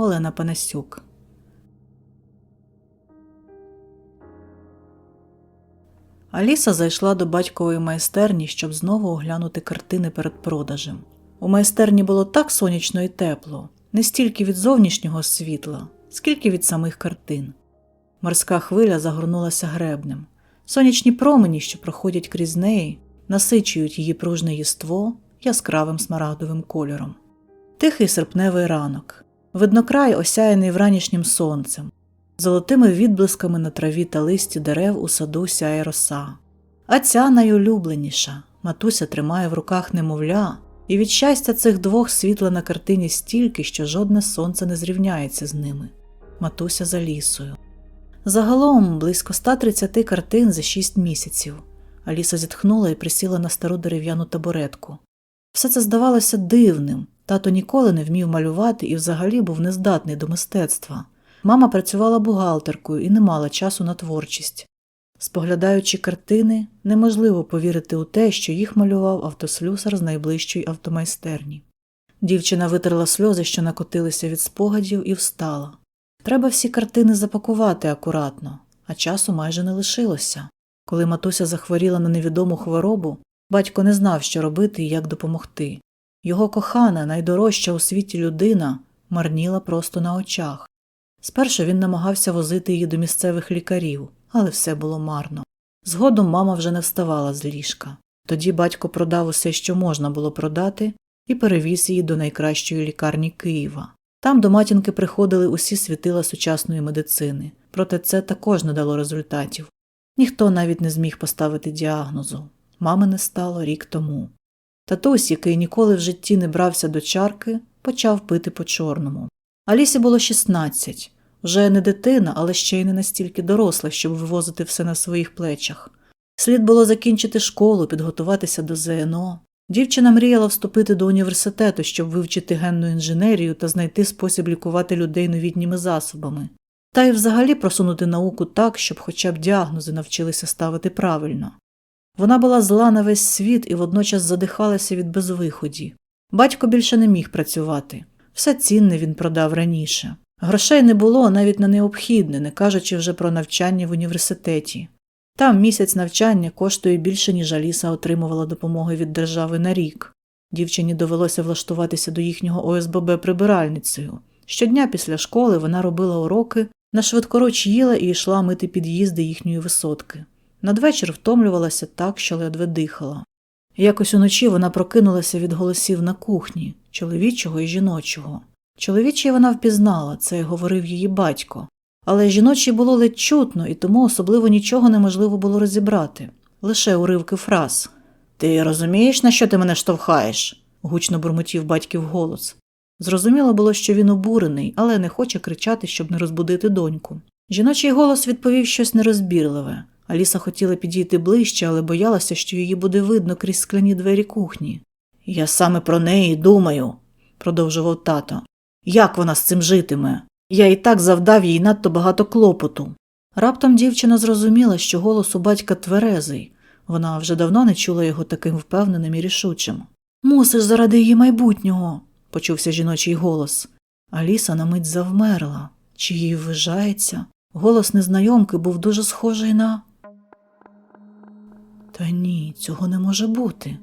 Олена Панасюк. Аліса зайшла до батькової майстерні, щоб знову оглянути картини перед продажем. У майстерні було так сонячно і тепло, не стільки від зовнішнього світла, скільки від самих картин. Морська хвиля загорнулася гребнем. Сонячні промені, що проходять крізь неї, насичують її пружне єство яскравим смарагдовим кольором. Тихий серпневий ранок, виднокрай осяяний вранішнім сонцем, золотими відблисками на траві та листі дерев у саду сяє роса. А ця найулюбленіша матуся тримає в руках немовля, і від щастя цих двох світла на картині стільки, що жодне сонце не зрівняється з ними. Матуся за лісою. Загалом близько 130 картин за 6 місяців. Аліса зітхнула і присіла на стару дерев'яну табуретку. Все це здавалося дивним. Тато ніколи не вмів малювати і взагалі був нездатний до мистецтва. Мама працювала бухгалтеркою і не мала часу на творчість. Споглядаючи картини, неможливо повірити у те, що їх малював автослюсар з найближчої автомайстерні. Дівчина витерла сльози, що накотилися від спогадів, і встала. Треба всі картини запакувати акуратно, а часу майже не лишилося. Коли матуся захворіла на невідому хворобу, батько не знав, що робити і як допомогти. Його кохана, найдорожча у світі людина марніла просто на очах. Спершу він намагався возити її до місцевих лікарів, але все було марно. Згодом мама вже не вставала з ліжка. Тоді батько продав усе, що можна було продати, і перевіз її до найкращої лікарні Києва. Там до матінки приходили усі світила сучасної медицини, проте це також не дало результатів. Ніхто навіть не зміг поставити діагнозу. Мами не стало рік тому. Татусь, який ніколи в житті не брався до чарки, почав пити по чорному. Алісі було 16. Вже не дитина, але ще й не настільки доросла, щоб вивозити все на своїх плечах. Слід було закінчити школу, підготуватися до ЗНО. Дівчина мріяла вступити до університету, щоб вивчити генну інженерію та знайти спосіб лікувати людей новітніми засобами, та й взагалі просунути науку так, щоб хоча б діагнози навчилися ставити правильно. Вона була зла на весь світ і водночас задихалася від безвиході. Батько більше не міг працювати. Все цінне він продав раніше. Грошей не було навіть на необхідне, не кажучи вже про навчання в університеті. Там місяць навчання коштує більше, ніж Аліса отримувала допомоги від держави на рік. Дівчині довелося влаштуватися до їхнього ОСББ прибиральницею. Щодня після школи вона робила уроки, на швидкоруч їла і йшла мити під'їзди їхньої висотки. Надвечір втомлювалася так, що ледве дихала. Якось уночі вона прокинулася від голосів на кухні чоловічого і жіночого. Чоловічий вона впізнала, це говорив її батько, але жіночий було ледь чутно, і тому особливо нічого неможливо було розібрати лише уривки фраз. Ти розумієш, на що ти мене штовхаєш? гучно бурмотів батьків голос. Зрозуміло було, що він обурений, але не хоче кричати, щоб не розбудити доньку. Жіночий голос відповів щось нерозбірливе. Аліса хотіла підійти ближче, але боялася, що її буде видно крізь скляні двері кухні. Я саме про неї думаю, продовжував тато. Як вона з цим житиме? Я і так завдав їй надто багато клопоту. Раптом дівчина зрозуміла, що голос у батька тверезий. Вона вже давно не чула його таким впевненим і рішучим. Мусиш заради її майбутнього, почувся жіночий голос. Аліса на мить завмерла. Чи їй ввижається? Голос незнайомки був дуже схожий на. Та ні, цього не може бути.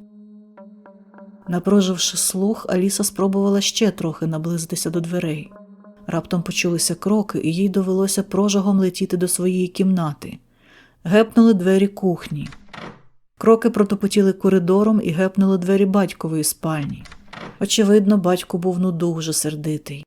Напруживши слух, Аліса спробувала ще трохи наблизитися до дверей. Раптом почулися кроки, і їй довелося прожогом летіти до своєї кімнати. Гепнули двері кухні. Кроки протопотіли коридором і гепнули двері батькової спальні. Очевидно, батько був ну дуже сердитий.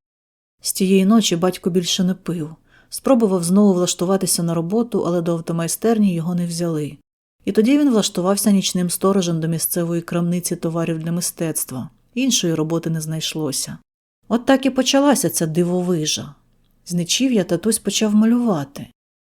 З тієї ночі батько більше не пив. Спробував знову влаштуватися на роботу, але до автомайстерні його не взяли. І тоді він влаштувався нічним сторожем до місцевої крамниці товарів для мистецтва. Іншої роботи не знайшлося. От так і почалася ця дивовижа. З нечів'я татусь почав малювати.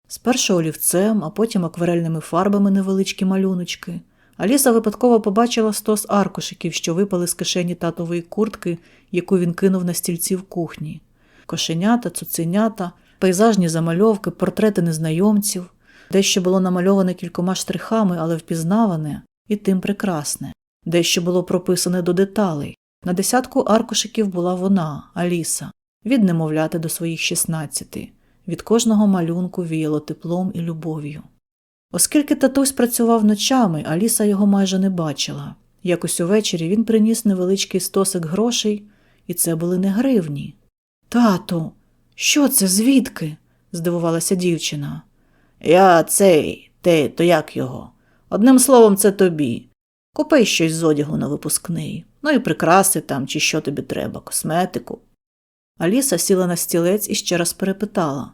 Спершу олівцем, а потім акварельними фарбами невеличкі малюночки. Аліса випадково побачила стос аркушиків, що випали з кишені татової куртки, яку він кинув на стільці в кухні. Кошенята, цуценята, пейзажні замальовки, портрети незнайомців. Дещо було намальоване кількома штрихами, але впізнаване і тим прекрасне. Дещо було прописане до деталей. На десятку аркушиків була вона, Аліса, від немовляти до своїх 16. Від кожного малюнку віяло теплом і любов'ю. Оскільки татусь працював ночами, Аліса його майже не бачила. Якось увечері він приніс невеличкий стосик грошей, і це були не гривні. Тату, що це, звідки? здивувалася дівчина. Я цей, ти, то як його? Одним словом, це тобі. Купи щось з одягу на випускний, ну і прикраси там, чи що тобі треба, косметику. Аліса сіла на стілець і ще раз перепитала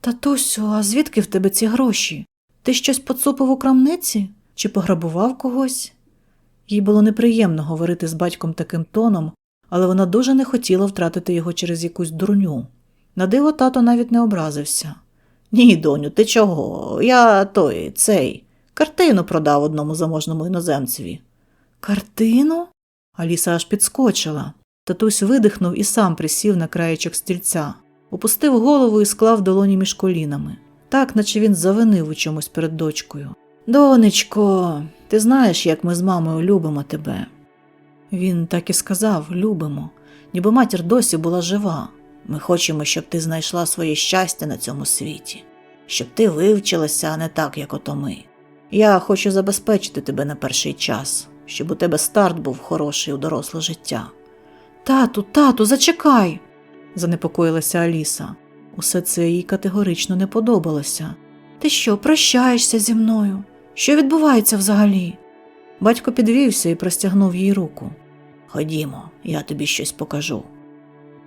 Татусю, а звідки в тебе ці гроші? Ти щось поцупив у крамниці чи пограбував когось? Їй було неприємно говорити з батьком таким тоном, але вона дуже не хотіла втратити його через якусь дурню. На диво тато навіть не образився. Ні, доню, ти чого? Я той, цей, картину продав одному заможному іноземцеві. Картину? Аліса аж підскочила. Татусь видихнув і сам присів на краєчок стільця, опустив голову і склав долоні між колінами, так, наче він завинив у чомусь перед дочкою. Донечко, ти знаєш, як ми з мамою любимо тебе. Він так і сказав любимо, ніби матір досі була жива. Ми хочемо, щоб ти знайшла своє щастя на цьому світі, щоб ти вивчилася, а не так, як ото ми. Я хочу забезпечити тебе на перший час, щоб у тебе старт був хороший у доросле життя. Тату, тату, зачекай, занепокоїлася Аліса. Усе це їй категорично не подобалося. Ти що, прощаєшся зі мною? Що відбувається взагалі? Батько підвівся і простягнув їй руку. Ходімо, я тобі щось покажу.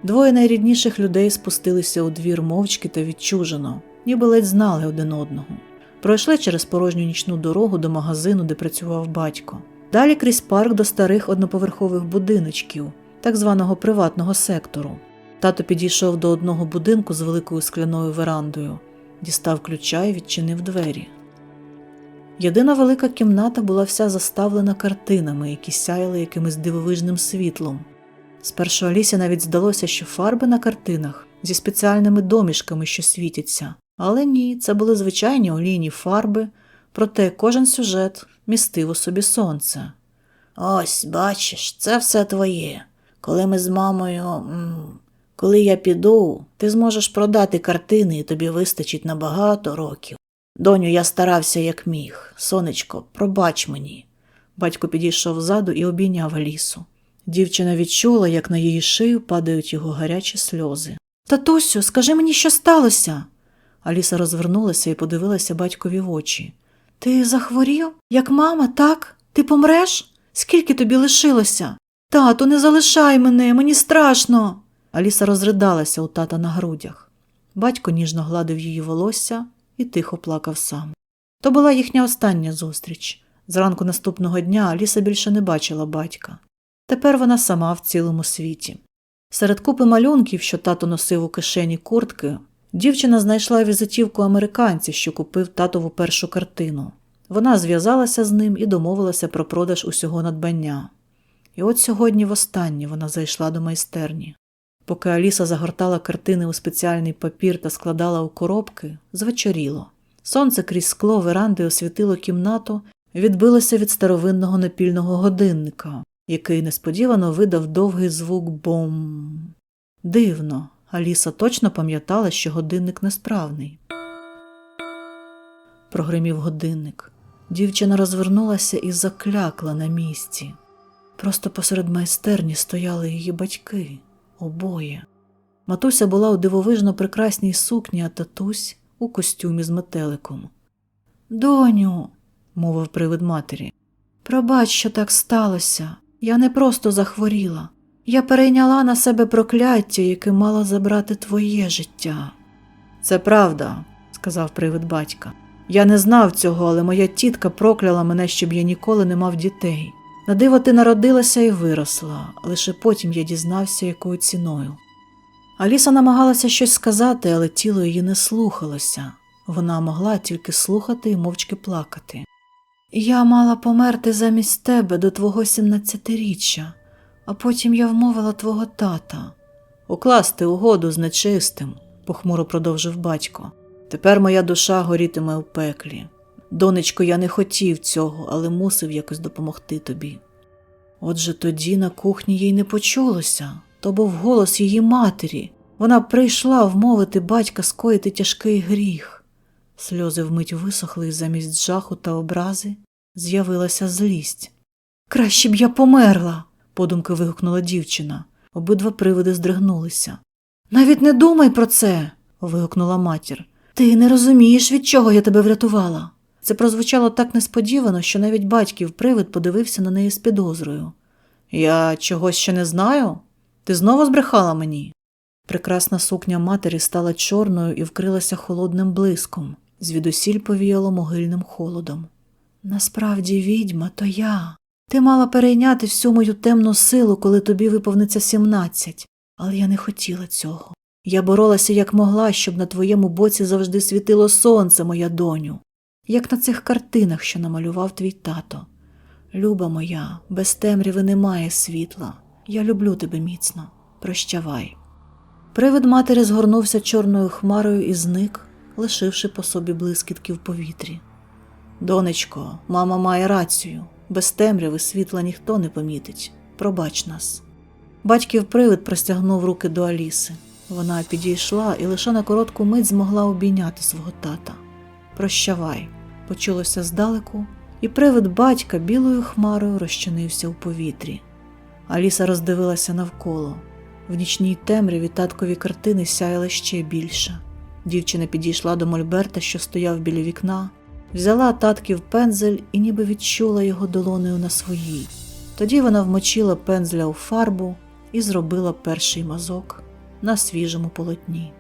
Двоє найрідніших людей спустилися у двір мовчки та відчужено, ніби ледь знали один одного. Пройшли через порожню нічну дорогу до магазину, де працював батько. Далі крізь парк до старих одноповерхових будиночків, так званого приватного сектору. Тато підійшов до одного будинку з великою скляною верандою, дістав ключа і відчинив двері. Єдина велика кімната була вся заставлена картинами, які сяяли якимось дивовижним світлом. Спершу Алісі навіть здалося, що фарби на картинах зі спеціальними домішками, що світяться, але ні, це були звичайні олійні фарби, проте кожен сюжет містив у собі сонце. Ось, бачиш, це все твоє. Коли ми з мамою. Коли я піду, ти зможеш продати картини і тобі вистачить на багато років. Доню, я старався як міг. Сонечко, пробач мені. Батько підійшов ззаду і обійняв Алісу. Дівчина відчула, як на її шию падають його гарячі сльози. Татусю, скажи мені, що сталося? Аліса розвернулася і подивилася батькові в очі. Ти захворів? Як мама, так? Ти помреш? Скільки тобі лишилося? Тату, не залишай мене, мені страшно. Аліса розридалася у тата на грудях. Батько ніжно гладив її волосся і тихо плакав сам. То була їхня остання зустріч. Зранку наступного дня Аліса більше не бачила батька. Тепер вона сама в цілому світі. Серед купи малюнків, що тато носив у кишені куртки, дівчина знайшла візитівку американця, що купив татову першу картину. Вона зв'язалася з ним і домовилася про продаж усього надбання. І от сьогодні востаннє вона зайшла до майстерні. Поки Аліса загортала картини у спеціальний папір та складала у коробки, звечоріло. Сонце крізь скло веранди освітило кімнату, відбилося від старовинного напільного годинника, який несподівано видав довгий звук бом. Дивно, Аліса точно пам'ятала, що годинник несправний. Прогримів годинник. Дівчина розвернулася і заклякла на місці. Просто посеред майстерні стояли її батьки, обоє. Матуся була у дивовижно прекрасній сукні, а татусь у костюмі з метеликом. Доню, мовив привид матері, пробач, що так сталося. Я не просто захворіла. Я перейняла на себе прокляття, яке мало забрати твоє життя. Це правда, сказав привид батька. Я не знав цього, але моя тітка прокляла мене, щоб я ніколи не мав дітей. На диво ти народилася і виросла, лише потім я дізнався, якою ціною. Аліса намагалася щось сказати, але тіло її не слухалося. Вона могла тільки слухати і мовчки плакати. Я мала померти замість тебе до твого сімнадцятиріччя, а потім я вмовила твого тата. Укласти угоду з нечистим, похмуро продовжив батько. Тепер моя душа горітиме у пеклі. Донечко, я не хотів цього, але мусив якось допомогти тобі. Отже тоді на кухні їй не почулося, то був голос її матері. Вона прийшла вмовити батька скоїти тяжкий гріх. Сльози вмить висохли, і замість жаху та образи з'явилася злість. Краще б я померла, подумки вигукнула дівчина. Обидва привиди здригнулися. Навіть не думай про це. вигукнула матір. Ти не розумієш, від чого я тебе врятувала. Це прозвучало так несподівано, що навіть батьків привид подивився на неї з підозрою. Я чогось ще не знаю? Ти знову збрехала мені? Прекрасна сукня матері стала чорною і вкрилася холодним блиском, звідусіль повіяло могильним холодом. Насправді, відьма, то я. Ти мала перейняти всю мою темну силу, коли тобі виповниться сімнадцять, але я не хотіла цього. Я боролася як могла, щоб на твоєму боці завжди світило сонце, моя доню, як на цих картинах, що намалював твій тато. Люба моя, без темряви немає світла. Я люблю тебе міцно. Прощавай. Привид матері згорнувся чорною хмарою і зник, лишивши по собі блискітки в повітрі. Донечко, мама має рацію. Без темряви світла ніхто не помітить. Пробач нас. Батьків привид простягнув руки до Аліси. Вона підійшла і лише на коротку мить змогла обійняти свого тата. Прощавай, почулося здалеку, і привид батька білою хмарою розчинився у повітрі. Аліса роздивилася навколо. В нічній темряві таткові картини сяяли ще більше. Дівчина підійшла до Мольберта, що стояв біля вікна, взяла татків пензель і ніби відчула його долонею на своїй. Тоді вона вмочила пензля у фарбу і зробила перший мазок на свіжому полотні.